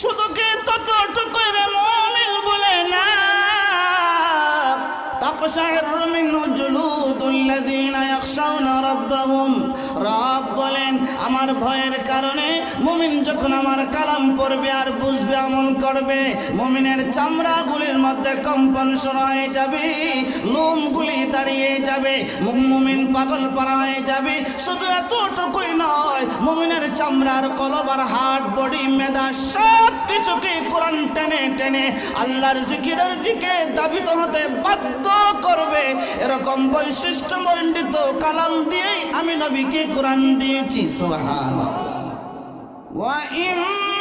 শুধু কি ততটুকুই রে মমিন বলে না? তাপসার মিনু জুলুদুল্লাযীনা ইয়াখশাউনা রাব্বাহুম। রব বলেন, আমার ভয়ের কারণে মুমিন যখন আমার কালাম পড়বে আর বুঝবে, আমল করবে, মুমিনের চামড়াগুলির মধ্যে কম্পন শুরু হয়ে যাবে, লোমগুলি দাঁড়িয়ে যাবে মমিন পাগল পারা হয়ে যাবে। শুধু এতটুকুই নয়, মমিনের চামড়ার কলবার হার্ট, বডি মেদা সব কিছুকে কোরআন টেনে টেনে আল্লাহর জিকিরের দিকে দাবিত হতে বাধ্য করবে। এরকম বৈশিষ্ট্য মণ্ডিত কালাম দিয়েই আমি নবীকে কোরআন দিয়েছি সুবহান وإما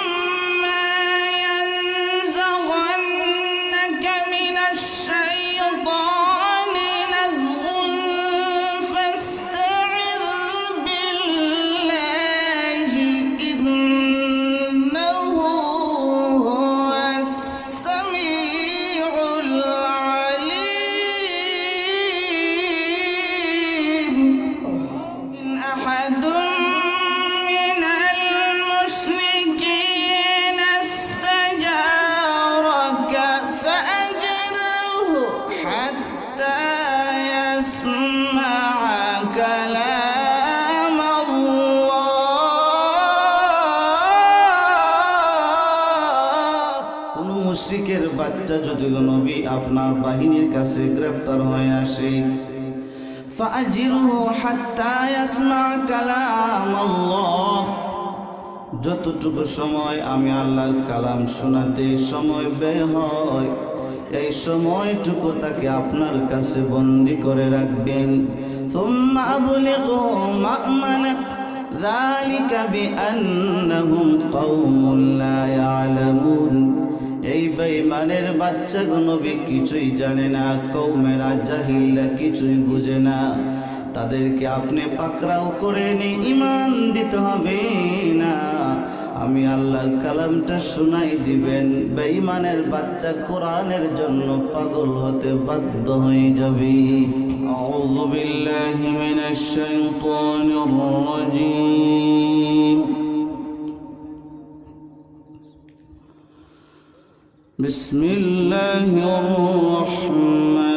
যতটুকু সময় আমি আল্লাহর কালাম শোনাতে সময় ব্যয় হয় এই সময়টুকু তাকে আপনার কাছে বন্দি করে রাখবেন ثم أبلغه مأمنك ذلك بأنهم قوم لا يعلمون এই বেঈমানের বাচ্চা নবী কিছুই জানে না কৌমেরা জাহিল্লা কিছুই বুঝে না তাদেরকে আপনি পাকড়াও করে নি ইমান দিতে হবে না আমি আল্লাহর কালামটা শোনাই দিবেন বেঈমানের বাচ্চা কোরআনের জন্য পাগল হতে বাধ্য হয়ে যাবে আউযু বিল্লাহি মিনাশ শাইতানির রাজীম بسم الله الرحمن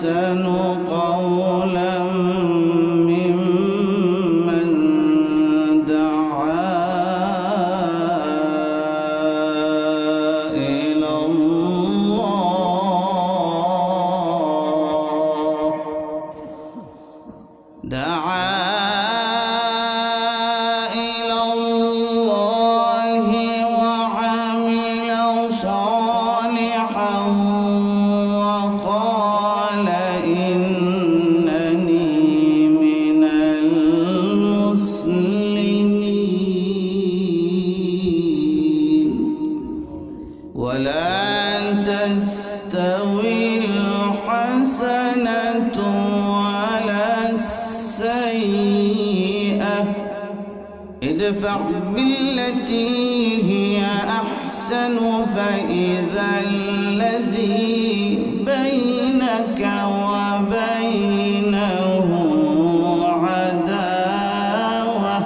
أحسن قولا فإذا الذي بينك وبينه عداوة.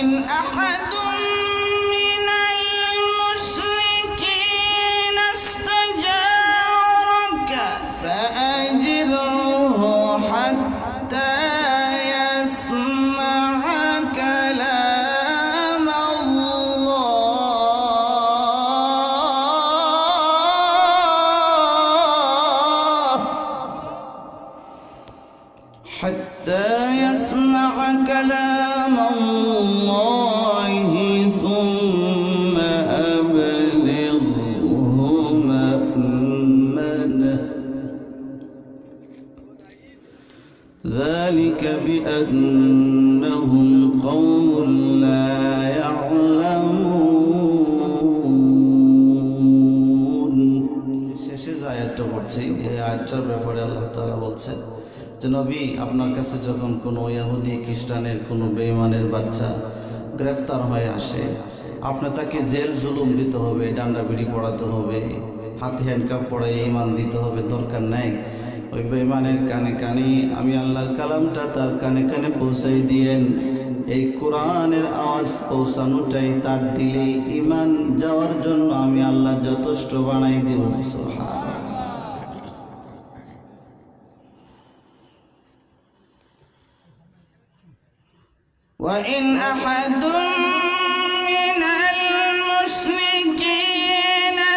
وإن أحد ব্যাপারে আল্লাহ তাআলা বলছেন যে, নবী, আপনার কাছে যখন কোনো ইহুদি, খ্রিস্টানের কোনো বেঈমানের বাচ্চা গ্রেফতার হয়ে আসে, আপনি তাকে জেল জুলুম দিতে হবে ডান্ডা বিড়ি পড়াতে হবে, হাতে হ্যান্ডকাপ পড়াই ইমান দিতে হবে, দরকার নাই ওই বেঈমানের কানে কানে আমি আল্লাহর কালামটা তার কানে কানে পৌঁছাই দিয়েন এই কোরআনের আওয়াজ পৌঁছানোটাই তার দিলে ইমান যাওয়ার জন্য আমি আল্লাহ যথেষ্ট বানাই দিব সুবহানাল্লাহ। وإن أحد من المشركين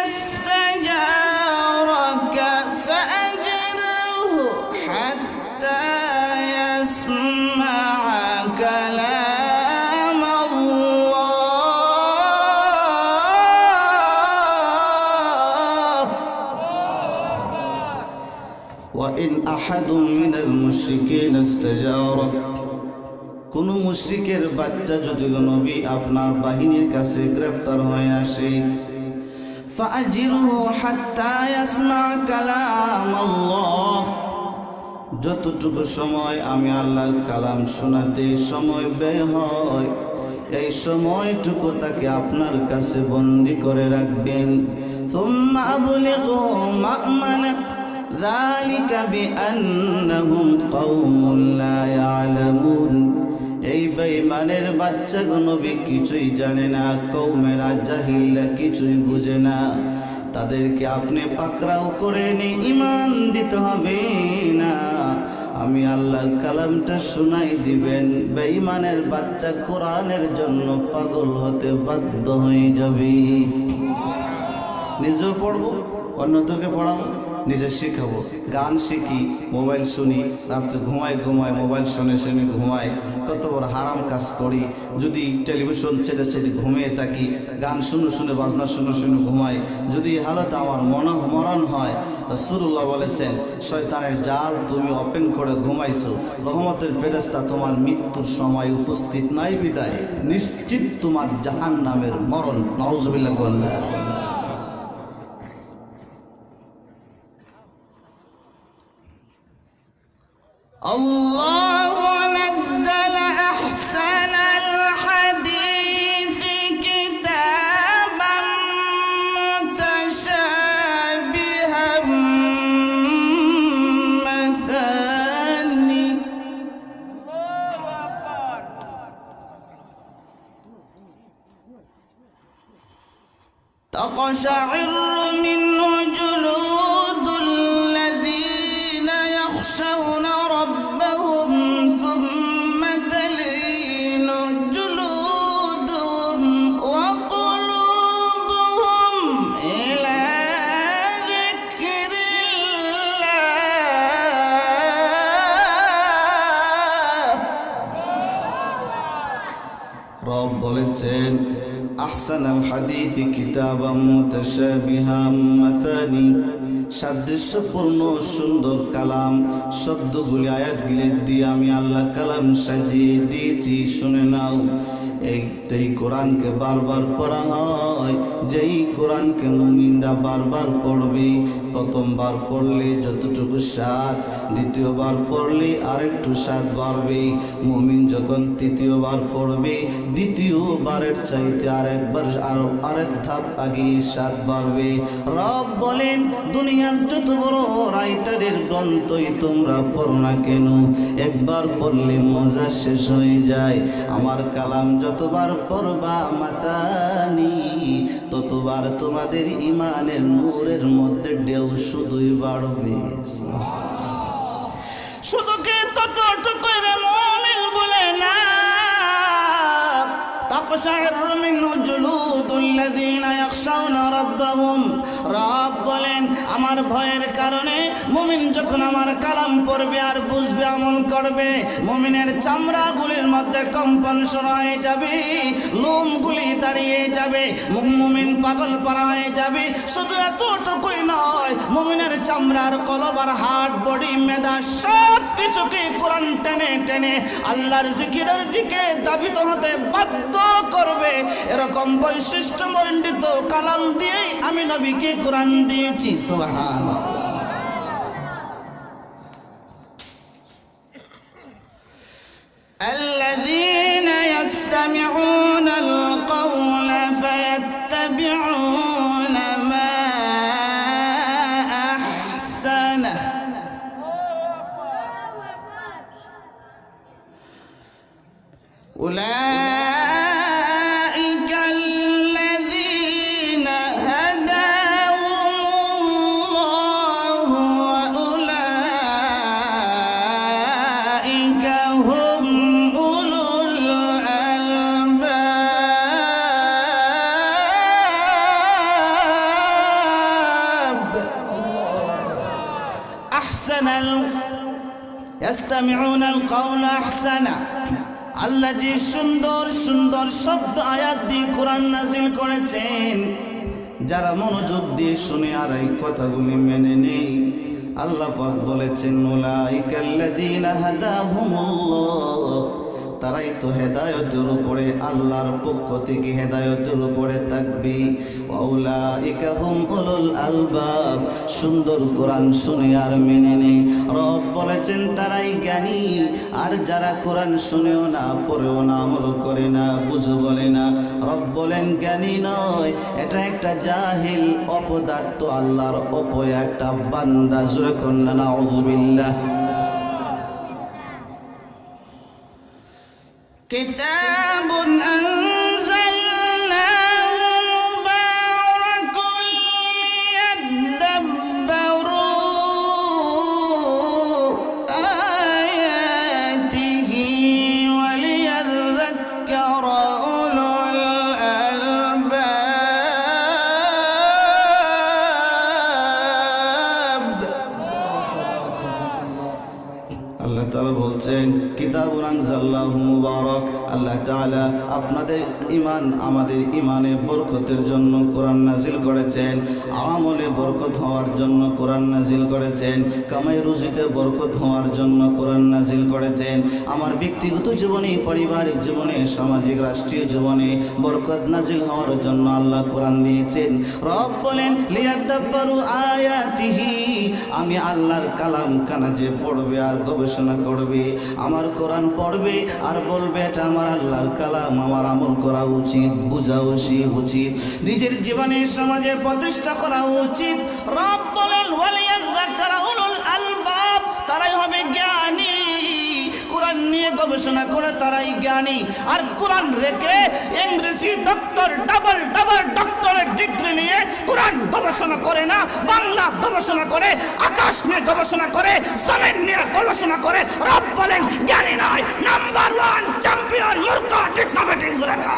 استجارك فأجره حتى يسمع كلام الله. وإن أحد من المشركين استجارك কোন মুশরিকের বাচ্চা যদি গো নবী আপনার বাহিনীর কাছে গ্রেফতার হয়ে আসে ফাজিরুহু হাত্তা ইয়াসমা কালাম আল্লাহ যতটুকু সময় আমি আল্লাহর কালাম শোনাতে সময় ব্যয় হয় এই সময়টুকু তাকে আপনার কাছে বন্দি করে রাখবেন ثم أبلغه مأمنك ذلك بأنهم قوم لا يعلمون এই বেঈমানের বাচ্চা নবী কিছুই জানে না কৌমেরা জাহিল্লা কিছুই বুঝে না। তাদেরকে আপনি পাকড়াও করে নি ইমান দিতে হবে না। আমি আল্লাহর কালামটা শোনাই দিবেন বেঈমানের বাচ্চা কোরআনের জন্য পাগল হতে বাধ্য হয়ে যাবে। নিজেও পড়ব, অন্যদেরকে পড়াবো। নিজে শিখাবো। গান শিখি, মোবাইল শুনি, রাত্রে ঘুমাই ঘুমাই মোবাইল শুনে শুনে ঘুমাই। কত বড় হারাম কাজ করি। যদি টেলিভিশন ছেড়ে ছেড়ে ঘুমিয়ে থাকি, গান শুনে শুনে, বাজনা শুনে শুনে ঘুমাই। যদি হালত আমার মন মরণ হয় রসুল্লাহ বলেছেন, শয়তানের জাল তুমি ওপেন করে ঘুমাইছো। রহমতের ফেরেস্তা তোমার মৃত্যুর সময় উপস্থিত নাই বিদায়। নিশ্চিত তোমার জাহান নামের মরণ নওজবিল্লাহ الله نزل أحسن الحديث كتابا متشابها مثاني. تقشعر منه হাদিথ কিতাবাম মুতাশাবিহাম মাথানি সাদৃশ্যপূর্ণ সুন্দর কালাম, শব্দগুলি, আয়াতগুলি দিয়ে আমি আল্লাহ কালাম সাজিয়ে দিয়েছি, শুনে নাও। এই কোরআনকে বারবার পড়া হয়, যেই কোরআনকে মুমিনরা বারবার পড়বে। প্রথমবার পড়লে যতটুকু স্বাদ, দ্বিতীয়বার পড়লে আরেকটু স্বাদ বাড়বে। মুমিন যখন তৃতীয়বার পড়বে, দ্বিতীয়বারের চাইতে আরেকবার আরও আরেক ধাপ আগে স্বাদ বাড়বে। রব বলেন, দুনিয়ার যত বড় রাইটারের গ্রন্থই তোমরা পড়ো না কেন? একবার পড়লে মজা শেষ হয়ে যায়। আমার কালাম যতবার পড়বা মাতানি ততবার তোমাদের ইমানের নূরের মধ্যে ঢেউ শুধুই বাড়বে। শুধু তত ততটুকু বলে না تقشعر منه جلود الذين يخشون ربهم রব বলেন আমার ভয়ের কারণে মুমিন যখন আমার কালাম পড়বে আর বুঝবে আমল করবে মুমিনের চামড়াগুলির মধ্যে কম্পন শুরু হয়ে যাবে লোমগুলি দাঁড়িয়ে যাবে মু- মুমিন পাগল পারা হয়ে যাবে শুধু এতটুকুই নয় মুমিনের চামড়ার কলবার হাট বডি মেদা সব কিছুকে কোরআন টেনে টেনে আল্লাহর জিকিরের দিকে দাবিত হতে বাধ্য করবে এরকম বৈশিষ্ট্য মণ্ডিত কালাম দিয়েই আমি নবীকে কোরআন দিয়েছি সুবহান الذين يستمعون القول فيتبعون আল্লাহ যে সুন্দর সুন্দর শব্দ আয়াত দিয়ে কোরআন নাজিল করেছেন, যারা মনোযোগ দিয়ে শুনে আর এই কথাগুলি মেনে নেই, আল্লাহ পাক বলেছেন, উলাইকাল্লাযীনা হাদাহুমুল্লাহ। তারাই তো হেদায়তের উপরে, আল্লাহর পক্ষ থেকে হেদায়তের উপরে থাকবে। আলবাব, সুন্দর কোরআন শুনে আর মেনে নেই। রব বলেছেন, তারাই জ্ঞানী। আর যারা কোরআন শুনেও না, পড়েও না, আমল করে না, বুঝো বলে না। রব বলেন, জ্ঞানী নয়, এটা একটা জাহিল অপদার্থ, আল্লাহর অপয় একটা বান্দা। জোরে কন্যা, নাউযুবিল্লাহ। كتاب أنزلناه আমাদের ইমানে বরকতের জন্য কোরআন নাজিল করেছেন। আমলে বরকত হওয়ার জন্য কোরআন নাজিল করেছেন। কামাই রুজিতে বরকত হওয়ার জন্য কোরআন নাজিল করেছেন। আমার ব্যক্তিগত জীবনে, পারিবারিক জীবনে, সামাজিক রাষ্ট্রীয় জীবনে বরকত নাজিল হওয়ার জন্য আল্লাহ কোরআন দিয়েছেন। রব বলেন আয়াতিহি। আমি আল্লাহর কালাম কানা যে পড়বে আর গবেষণা করবে, আমার কোরআন পড়বে আর বলবে, এটা আমার আল্লাহর কালাম, আমার আমল করা উচিত, বোঝা উচিত। নিজের জীবনে, সমাজে প্রতিষ্ঠা করা উচিত। রব বলেন আলবাব। তারাই হবে জ্ঞানী। কোরআন নিয়ে গবেষণা করে তারাই জ্ঞানী। আর কোরআন রেখে ইংরেজি ডক্টর, ডাবল ডাবল ডক্টরের ডিগ্রি নিয়ে কোরআন গবেষণা করে না, বাংলা গবেষণা করে, আকাশ নিয়ে গবেষণা করে জমিন নিয়ে গবেষণা করে। রব বলেন, জ্ঞানী নয়, নাম্বার ওয়ান চ্যাম্পিয়ন মূর্খ টেকনোলজিস রেখা।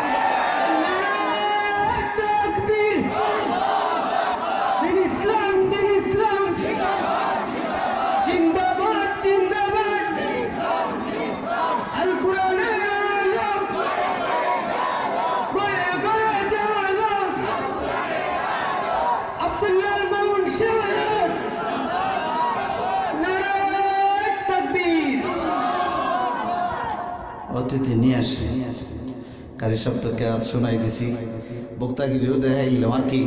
কারি সপ্তাহকে আজ শোনাই দিছি। বক্তাগিরিও দেখাইলাম আর কি।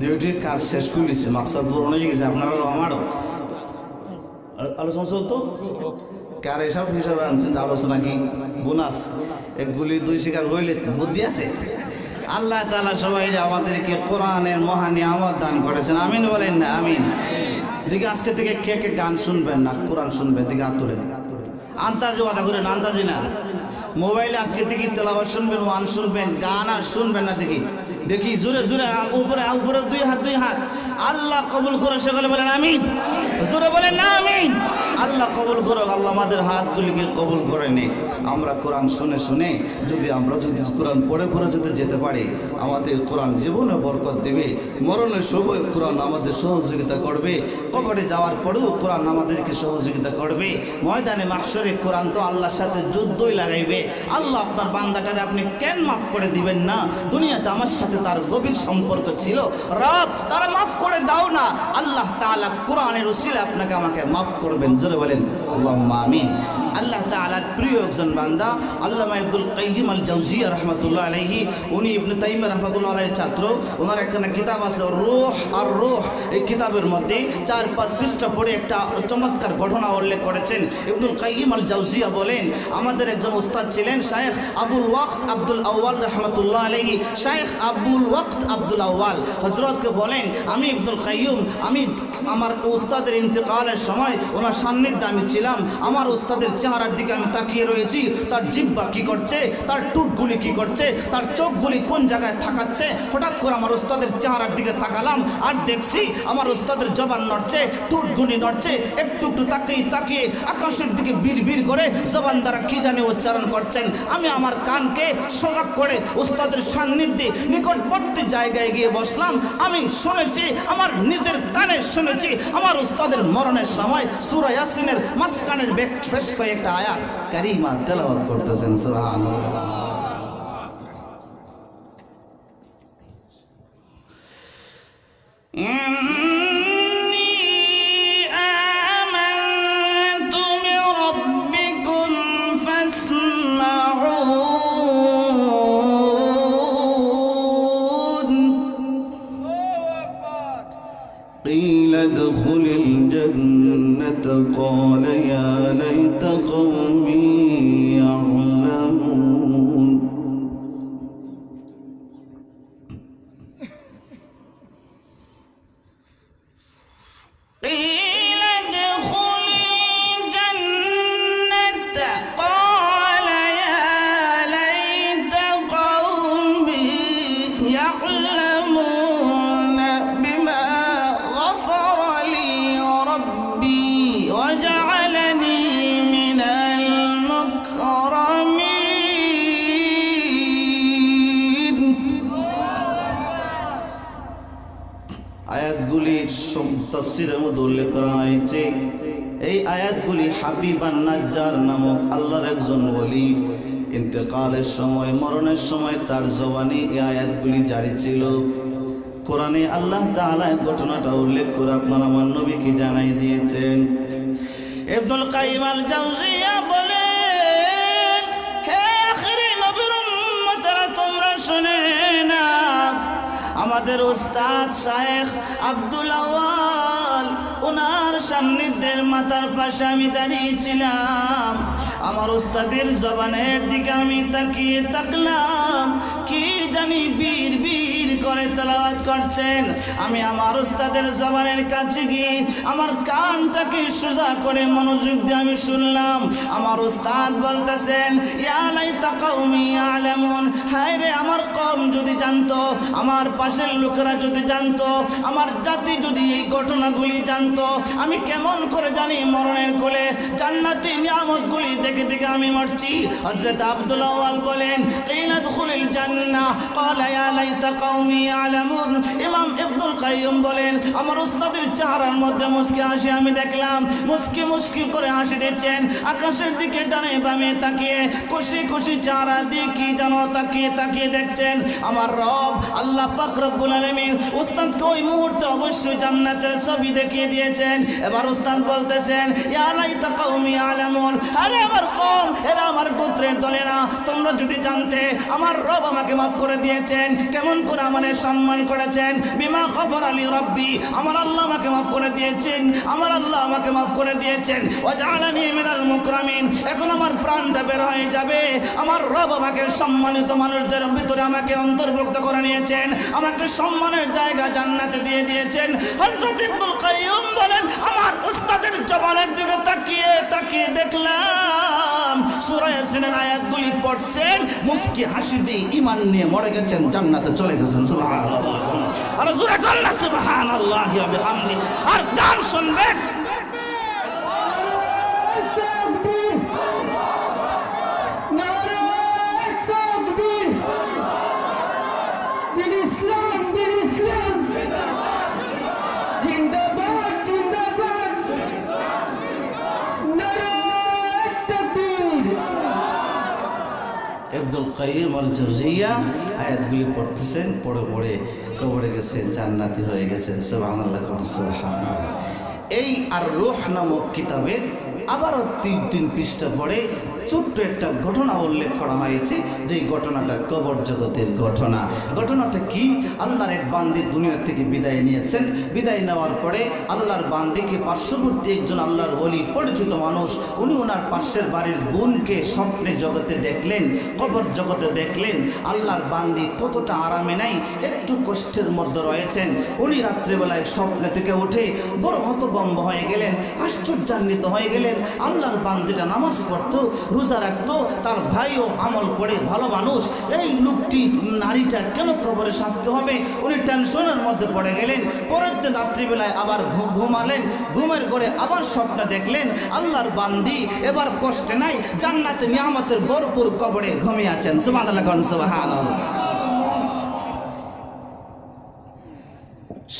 দুইটি কাজ শেষ করে দিচ্ছে মাকসাদ পূরণ হয়ে গেছে আপনারও আমারও। আলোচনা চলতো কার এসব হিসাবে আনছেন আলোচনা কি বোনাস। এক গুলি দুই শিকার হইলে বুদ্ধি আছে? আল্লাহ তালা সবাই আমাদেরকে কোরআনের মহানি আমার দান করেছেন। আমিন বলেন না, আমিন। দিকে আজকে থেকে কে কে গান শুনবেন না, কোরআন শুনবেন দিকে তোলেন। আন্তাজি ওয়াদা করেন আন্তাজি না। মোবাইলে আজকে দেখি তেলাওয়াত শুনবেন, ওয়ান শুনবেন, গান আর শুনবেন না দেখি। দেখি জোরে জোরে উপরে উপরে, দুই হাত দুই হাত। আল্লাহ কবুল করে সে বলে বলেন, আমিন। জোরে বলেন না, আমিন। আল্লাহ কবুল করো আল্লাহ আমাদের হাতগুলিকে কবুল করে নে আমরা কোরআন শুনে শুনে যদি আমরা যদি কোরআন পড়ে পড়ে যদি যেতে পারি, আমাদের কোরআন জীবনে বরকত দেবে মরণের সময় কোরআন আমাদের সহযোগিতা করবে, কবরে যাওয়ার পরেও কোরআন আমাদেরকে সহযোগিতা করবে। ময়দানে মাসরে কোরআন তো আল্লাহর সাথে যুদ্ধই লাগাইবে। আল্লাহ আপনার বান্দাটারে আপনি কেন মাফ করে দিবেন না? দুনিয়াতে আমার সাথে তার গভীর সম্পর্ক ছিল। রব, তারা মাফ করে দাও না। আল্লাহ তাআলা কোরআনের উসিলে আপনাকে আমাকে মাফ করবেন। জোরে বলেন আল্লাহ আল্লাহ তাআলার প্রিয় একজন বান্দা, আল্লামা আব্দুল কাইয়িম আল জাওজিয়া রহমাতুল্লাহ আলাইহি, উনি ইবনে তাইম রহমাতুল্লাহ আলাইহির ছাত্র। ওনার একখানা কিতাব আছে, রোহ আর রোহ। এই কিতাবের মধ্যে চার, পাঁচ পৃষ্ঠা পড়ে একটা চমৎকার ঘটনা উল্লেখ করেছেন। ইবনুল কাইয়িম আল জাওজিয়া বলেন, আমাদের একজন উস্তাদ ছিলেন শায়েখ আবুল ওয়াক্ত আব্দুল আউয়াল রহমাতুল্লাহ আলাইহি। শায়েখ আবুল ওয়াক্ত আব্দুল আউয়াল হজরতকে বলেন, আমি ইবনুল কাইয়ুম, আমি আমার উস্তাদের ইন্তেকালের সময় ওনার সান্নিধ্যে আমি ছিলাম। আমার উস্তাদের চেহারার দিকে আমি তাকিয়ে রয়েছি। তার জিব্বা কি করছে? তার টুটগুলি কি করছে? তার চোখগুলি কোন জায়গায় থাকাচ্ছে? হঠাৎ করে আমার উস্তাদের চেহারার দিকে তাকালাম আর দেখছি আমার উস্তাদের জবান নড়ছে টুটগুলি নড়ছে, একটু একটু তাকিয়ে তাকিয়ে আকাশের দিকে বীর বীর করে জবান দ্বারা কি জানে উচ্চারণ করছেন। আমি আমার কানকে সজাগ করে উস্তাদের সান্নিধ্যে নিকটবর্তী জায়গায় গিয়ে বসলাম। আমি শুনেছি আমার নিজের কানে শুনেছি, আমার উস্তাদের মরণের সময় সুরা ইয়াসিনের মাসকানের বেশ কয়েকটা আয়া কারিমা তেলাওয়াত করতেছেন, সুবহানাল্লাহ। إن قيل ادخل الجنة قال يا ওলি ইন্তেকালের সময়, মরণের সময় তার জবানি এই আয়াতগুলি জারি ছিল। কোরআনে আল্লাহ তাআলা ঘটনাটা উল্লেখ করে আপনার আমার নবীকে জানাই দিয়েছেন। ইবনুল কাইম আল জাওজিয়া বলেন তোমরা না আমাদের উস্তাদ শায়েখ আব্দুল আওয়াল ওনার সান্নিধ্যের মাথার পাশে আমি দাঁড়িয়েছিলাম। আমার ওস্তাদের জবানের দিকে আমি তাকিয়ে তাকলাম কি জানি বীর বীর করে তেলাওয়াত করছেন। আমি আমার উস্তাদের জবানের কাছে গিয়ে আমার কানটাকে সোজা করে মনোযোগ দিয়ে আমি শুনলাম। আমার উস্তাদ বলতেছেন ইয়ালাই তাকাউমি আলামুন হায় রে, আমার কম যদি জানতো, আমার পাশের লোকেরা যদি জানতো, আমার জাতি যদি এই ঘটনাগুলি জানতো, আমি কেমন করে জানি মরণের কোলে। জান্নাতি নিয়ামতগুলি দেখে দেখে আমি মরছি। হযরত আব্দুল আওয়াল বলেন কিনা দুখুলিল জান্নাহ? ক্বালা ইয়া লাইতা কওমি ইয়ালামুন ইমাম কাইয়্যিম বলেন, আমার উস্তাদের চেহারার মধ্যে মুস্কি আমি দেখলাম। মুস্কি মুস্কি করে হাসি দিচ্ছেন। আকাশের দিকে ডানে বামে তাকিয়ে খুশি খুশি চেহারা তাকিয়ে তাকিয়ে দেখছেন? আমার রব, আল্লাহ পাক রব্বুল আলামিন ওই মুহূর্তে অবশ্যই জান্নাতের ছবি দেখিয়ে দিয়েছেন। এবার উস্তাদ বলতেছেন, ইয়া লাইতা কওমি ইয়ালামুন আরে আমার কম এরা আমার গোত্রের দলেরা। তোমরা যদি জানতে, আমার রব আমাকে মাফ করে দিয়েছেন। কেমন করে আমাদের সম্মান করেছেন। বিমা গফর আলী রব্বি, আমার আল্লাহ আমাকে মাফ করে দিয়েছেন। আমার আল্লাহ আমাকে মাফ করে দিয়েছেন। ও জালানি মিনাল মুকরামিন, এখন আমার প্রাণটা বের হয়ে যাবে। আমার রব আমাকে সম্মানিত মানুষদের ভিতরে আমাকে অন্তর্ভুক্ত করে নিয়েছেন। আমাকে সম্মানের জায়গা জান্নাতে দিয়ে দিয়েছেন। হযরত ইবনুল কাইয়্যিম বলেন, আমার উস্তাদের জবানের দিকে তাকিয়ে তাকিয়ে দেখলাম সূরা ইয়াসিনের আয়াতগুলি পড়ছেন, মুস্কি হাসি দিয়ে ঈমান নিয়ে মরে গেছেন, জান্নাতে চলে গেছেন। সুবহানাল্লাহ আর জোরে আল্লাহ সুবহানাল্লাহি ওয়া বিহামদি আর গান শুনবেন কাইয়িম আল জুজিয়া আয়াতগুলি পড়তেছেন, পড়ে পড়ে কবরে গেছেন, জান্নাতি হয়ে গেছেন। সুবহানাল্লাহ এই আর রুহ নামক কিতাবের আবারও তিন তিন পৃষ্ঠা পড়ে ছোট্ট একটা ঘটনা উল্লেখ করা হয়েছে যে ঘটনাটা কবর জগতের ঘটনা। ঘটনাটা কি? আল্লাহর এক বান্দি দুনিয়া থেকে বিদায় নিয়েছেন। বিদায় নেওয়ার পরে আল্লাহর বান্দিকে পার্শ্ববর্তী একজন আল্লাহর ওলি পরিচিত মানুষ, উনি ওনার পাশের বাড়ির বোনকে স্বপ্নে জগতে দেখলেন, কবর জগতে দেখলেন। আল্লাহর বান্দি ততটা আরামে নাই, একটু কষ্টের মধ্যে রয়েছেন। উনি রাত্রেবেলায় স্বপ্নে থেকে উঠে বড় হতবম্ব হয়ে গেলেন, আশ্চর্যান্বিত হয়ে গেলেন। আল্লাহর বান্দিটা নামাজ পড়তো রোজা রাখতো, তার ভাইও আমল করে। ভালো মানুষ, এই লোকটি, নারীটা কেন কবরে শাস্তি হবে? উনি টেনশনের মধ্যে পড়ে গেলেন। পরের দিন রাত্রিবেলায় আবার ঘুমালেন। ঘুমের করে আবার স্বপ্ন দেখলেন, আল্লাহর বান্দি, এবার কষ্টে নাই, জান্নাতে নিয়ামতের ভরপুর কবরে ঘুমিয়ে আছেন।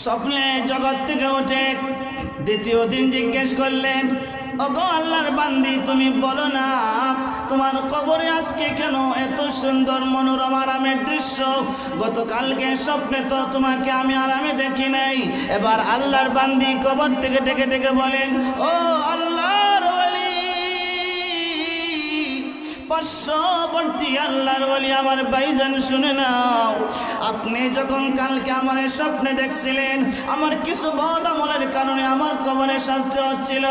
স্বপ্নে জগৎ থেকে উঠে দ্বিতীয় দিন জিজ্ঞেস করলেন ওগো আল্লাহর বান্দি, তুমি বলো না, তোমার কবরে আজকে কেন এত সুন্দর মনোরম আরামের দৃশ্য? গতকালকে স্বপ্নে তো তোমাকে আমি আরামে দেখি নাই। এবার আল্লাহর বান্দি কবর থেকে ডেকে ডেকে বলেন, ও আল্লাহর পার্শ্ববর্তী আল্লাহর বলি আমার ভাইজান, শুনে নাও। আপনি যখন কালকে আমার স্বপ্নে দেখছিলেন, আমার কিছু বদ আমলের কারণে আমার কবরে শাস্তি হচ্ছিল।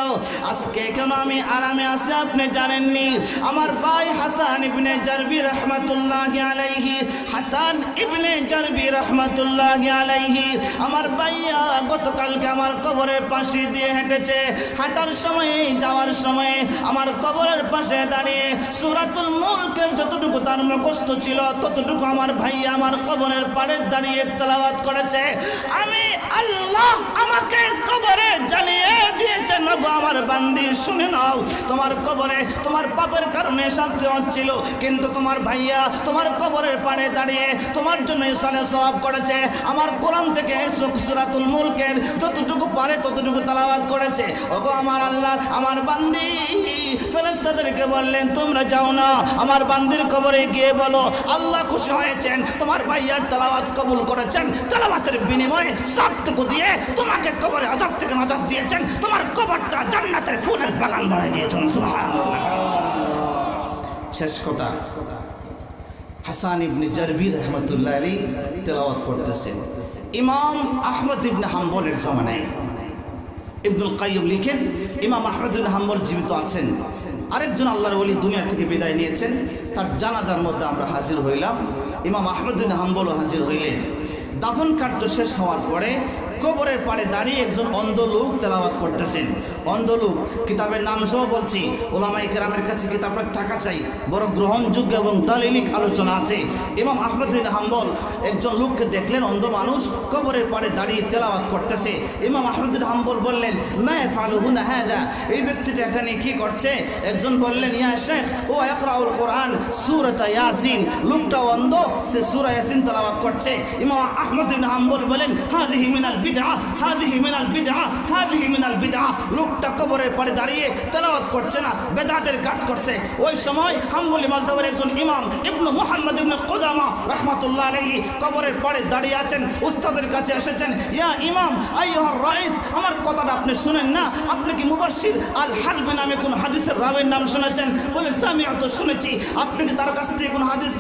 আজকে কেন আমি আরামে আছি আপনি জানেননি? আমার ভাই হাসান ইবনে জারবি রহমাতুল্লাহ আলাইহি, হাসান ইবনে জারবি রহমাতুল্লাহ আলাইহি, আমার ভাইয়া গতকালকে আমার কবরের পাশে দিয়ে হেঁটেছে। হাঁটার সময়, যাওয়ার সময় আমার কবরের পাশে দাঁড়িয়ে সুরাতুল মুলকের যতটুকু তার মুখস্থ ছিল, ততটুকু আমার ভাই আমার কবরের পাড়ে দাঁড়িয়ে তেলাওয়াত করেছে। আমি আল্লাহ আমার বান্দি, শুনে নাও। তোমার কবরে তোমার পাপের কারণে শাস্তি হচ্ছিল। কিন্তু তোমার ভাইয়া তোমার কবরের পাড়ে দাঁড়িয়ে তোমার জন্য ইসালে সওয়াব করেছে। আমার কোরআন থেকে সুরাতুল মুলকের যতটুকু পারে ততটুকু তালাবাদ করেছে। ওগো আমার আল্লাহ, আমার বান্দি। ফেরেস্তাদেরকে বললেন, তোমরা যাও না। আমার বান্দির কবরে গিয়ে বলো, আল্লাহ খুশি হয়েছেন। তোমার ভাইয়ার তালাবাদ কবুল করেছেন। তালাবাতের বিনিময়ে সবটুকু দিয়ে তোমাকে কবরে আজাব থেকে নাজাব দিয়েছেন। তোমার কবরটা জান্নাতের ফুলের বাগান বানিয়ে দিয়েছেন শেষ কথা, হাসান ইবনে জারবির রহমতুল্লাহ আলী তেলাওয়াত করতেছেন। ইমাম আহমদ ইবনে হাম্বলের জমানায়। ইবনুল কাইয়ুম লিখেন, ইমাম আহমদুল হাম্বল জীবিত আছেন। আরেকজন আল্লাহর ওলি দুনিয়া থেকে বিদায় নিয়েছেন, তার জানাজার মধ্যে আমরা হাজির হইলাম। ইমাম আহমদুল হাম্বলও হাজির হইলেন। দাফন কার্য শেষ হওয়ার পরে কবরের পাড়ে দাঁড়িয়ে একজন অন্ধ লোক তেলাওয়াত করতেছেন। অন্ধ লোক কিতাবের নাম সহ বলছি ওলামাই কেরামের কাছে কিতাবটা থাকা চাই, বড় গ্রহণযোগ্য এবং দালিলিক আলোচনা আছে। ইমাম আহমদুল হাম্বল একজন লোককে দেখলেন, অন্ধ মানুষ কবরের পাড়ে দাঁড়িয়ে তেলাওয়াত করতেছে। ইমাম আহমদুল হাম্বল বললেন মায় ফালুহুন হ্যাঁ এই ব্যক্তিটা এখানে কি করছে? একজন বললেন, ইয়া শেখ, ও একরাউল কোরআন সুরতা ইয়াসিন। লোকটা অন্ধ, সে সুরা ইয়াসিন তেলাওয়াত করছে। ইমাম আহমদ ইবনে হাম্বল বলেন হাদিহি মিনাল البدعة هذه من البدعة هذه من البدعة. লোকটা কবরের পরে দাঁড়িয়ে তেলাওয়াত করছে না, বেদাতের কাজ করছে। ওই সময় হাম্বলি মাযহাবের একজন ইমাম ইবনু মুহাম্মদ ইবনে কুদামা রাহমাতুল্লাহ আলাইহি কবরের পরে দাঁড়িয়ে আছেন, উস্তাদের কাছে এসেছেন, ইয়া ইমাম, আইয়ুহার রাইস, আমার কথাটা আপনি শুনেন না? আপনি কি মুবাশশির? আল হালবি নামে কোন হাদিসের রাবের নাম শুনেছেন? বলে সামিয়া তো শুনেছি। আপনি কি তার কাছ থেকে কোন হাদিস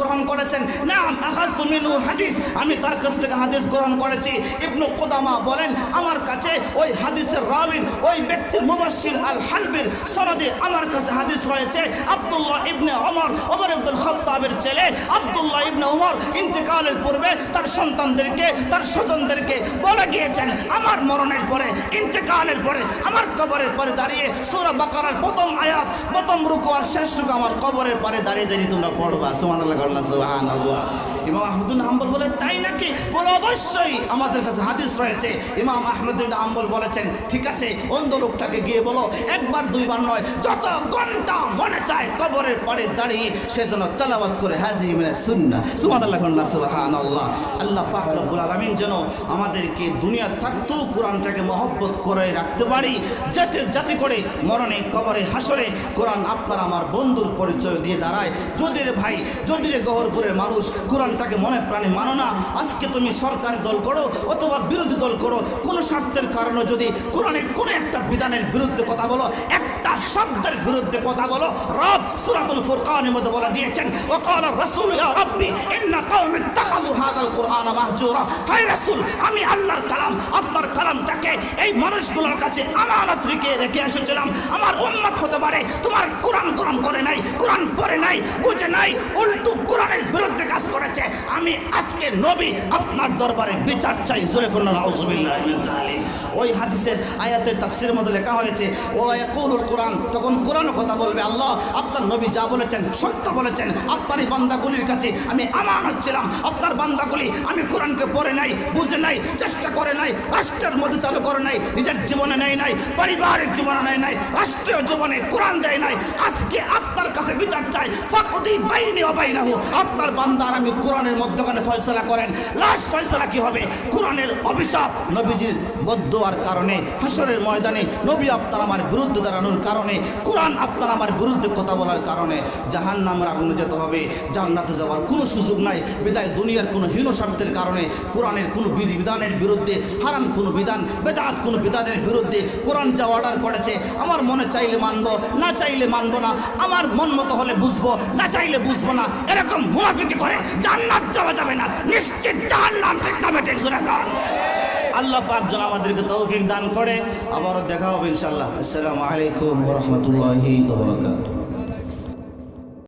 গ্রহণ করেছেন? না আখাযতু মিনহু হাদিস, আমি তার কাছ থেকে হাদিস গ্রহণ করেছি। ইবনু কুদামা বলেন, আমার কাছে ওই হাদিসের রাবির ওই ব্যক্তির মুবাশশির আল হালবির সনদে আমার কাছে হাদিস রয়েছে, আব্দুল্লাহ ইবনে অমর ওমর আব্দুল খাত্তাবের ছেলে আব্দুল্লাহ ইবনে ওমর ইন্তেকালের পূর্বে তার সন্তানদেরকে, তার স্বজনদেরকে বলে গিয়েছেন, আমার মরণের পরে, ইন্তেকালের পরে, আমার কবরের পরে দাঁড়িয়ে সূরা বাকারার প্রথম আয়াত, প্রথম রুকু আর শেষ রুকু আমার কবরের পরে দাঁড়িয়ে দাঁড়িয়ে তোমরা পড়বা। সুবহানাল্লাহ আল্লাহ ইমাম আহমদুল হাম্বল বলে, তাই নাকি? বলে, অবশ্যই। আমাদের কাছে হাদিস রয়েছে, ইমাম আহমদুল হাম্বল বলেছেন, ঠিক আছে অন্ধ লোকটাকে গিয়ে বলো, একবার, দুইবার নয়, যত ঘণ্টা মনে চায় কবরের পরে দাঁড়িয়ে সে যেন তেলাওয়াত করে হাজি মিনে আল্লাহ সুবহানাল্লাহ আল্লাহ পাক রব্বুল আলামিন যেন আমাদেরকে দুনিয়া থাকতেও কোরআনটাকে মহব্বত করে রাখতে পারি, যাতে যাতে করে মরণে, কবরে, হাসরে কোরআন আপনার, আমার বন্ধুর পরিচয় দিয়ে দাঁড়ায়। যদি রে ভাই যদি রে গহরপুরের মানুষ কোরআনটাকে মনে প্রাণে মানো না, আজকে তুমি সরকারি দল করো অথবা বিরোধী দল করো, কোনো স্বার্থের কারণে যদি কোরআনের কোনো একটা বিধানের বিরুদ্ধে কথা বলো, একটা শব্দের বিরুদ্ধে কথা বলো। রব সূরাতুল ফুরকানের মধ্যে বলে দিয়েছেন ইন্না কুরআনা মাহজুরা। আমি আল্লাহর কালাম, আপনার কালামটাকে এই মানুষগুলোর কাছে আমানত রেখে রেখে এসেছিলাম। আমার উম্মত হতে পারে, তোমার কোরআন কোরআন করে নাই, কোরআন পড়ে নাই, বুঝে নাই, উল্টো কোরআনের বিরুদ্ধে কাজ করেছে। আমি আজকে নবী, আপনার দরবারে বিচার চাই। জোরে মিন ওই হাদিসের আয়াতের তাফসীরের মধ্যে লেখা হয়েছে, ও ইয়াকুলুল কোরআন তখন কোরআন কথা বলবে, আল্লাহ, আপনার নবী যা বলেছেন সত্য বলেছেন আপনার এই বান্দাগুলির কাছে আমি আমানত ছিলাম, আপনার বান্দাগুলি আমি কোরআনকে পড়ে নাই, বুঝে নাই, চেষ্টা করে নাই, রাষ্ট্রের মধ্যে চালু করে নাই, নিজের জীবনে নেয় নাই, পারিবারিক জীবনে নেয় নাই, রাষ্ট্রীয় জীবনে কোরআন দেয় নাই, আজকে আপনার কাছে বিচার চাই। ফাকুদি বাইনি অবাইনাহু আপনার বান্দার আমি কোরআনের মধ্যখানে ফয়সলা করেন। লাস্ট ফয়সলা কি হবে? কোরআনের অভিশাপ নবীজির বদুয়ার কারণে হাসরের ময়দানে নবী আপনার আমার বিরুদ্ধে দাঁড়ানোর কারণে, কোরআন আপনার আমার বিরুদ্ধে কথা বলার কারণে জাহান নামের আগুনে যেতে হবে। জান্নাতে যাওয়ার কোনো সুযোগ নাই। বিদায় দুনিয়ার কোনো হীন স্বার্থের কারণে, কোরআনের কোনো বিধি বিধানের বিরুদ্ধে, হারাম কোনো বিধান, বেদাত কোনো বিধানের বিরুদ্ধে কোরআন যা অর্ডার করেছে, আমার মনে চাইলে মানবো, না চাইলে মানবো না। আমার মন মতো হলে বুঝব, না চাইলে বুঝব না। এরকম মুনাফিকি করে জান্নাত যাওয়া যাবে না। নিশ্চিত জাহান্নাম ঠিক নামে টেকছো না আল্লাহ পাক যেন আমাদেরকে তৌফিক দান করে। আবারও দেখা হবে ইনশাআল্লাহ। আসসালামু আলাইকুম ওয়া রাহমাতুল্লাহি ওয়া বারাকাতুহু।